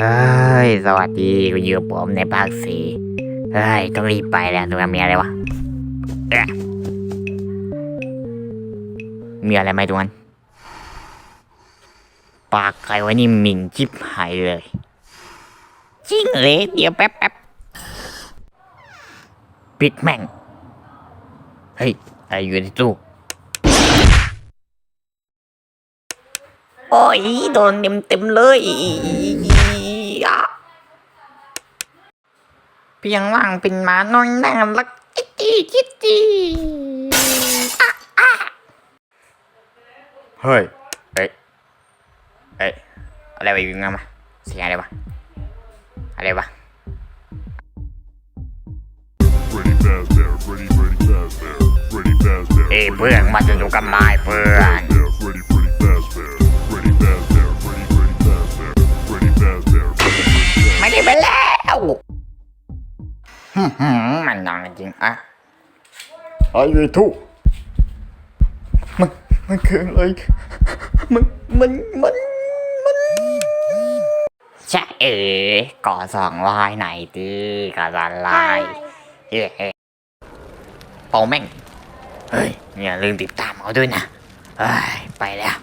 เฮ้ย สวัสดีคุณอยู่กับผมในภาคสี่เฮ้ย ต้องรีบไปแล้วตรงนั้นมีอะไรวะเมีอะไรไหมตรงนั้น ปากใครไว้นี่หมิงจิบหายเลยจริงเลยเดี๋ยวแป๊บแป๊บปิดแม่ง เฮ้ยอะไรอยู่ในตู้ โอ้ย โดนเต็มเต็มเลยอะ เพียงว่างเป็นหมาน้อยน่ารักจิ๊ดจี้จิ๊ดจี้อะอะเฮ้ย เอ้ย เอ้ย อะไรวะอยู่งั้นมาเสียงอะไรวะ อะไรวะ Freddy Fazbear, Freddy, Freddy Fazbear, Freddy Fazbear. เอ้ยเพื่อนมาจะดูกับไม้เพื่อน มันนอนจริงอะไอ้เวทุมันมันคืออะไรมันมันมันมันช่เอ๋ก่อสองลายไหนตีก่อสองลายเฮ้ยเป่าแม่งเฮ้ยอย่าลืมติดตามเขาด้วยนะไปแล้ว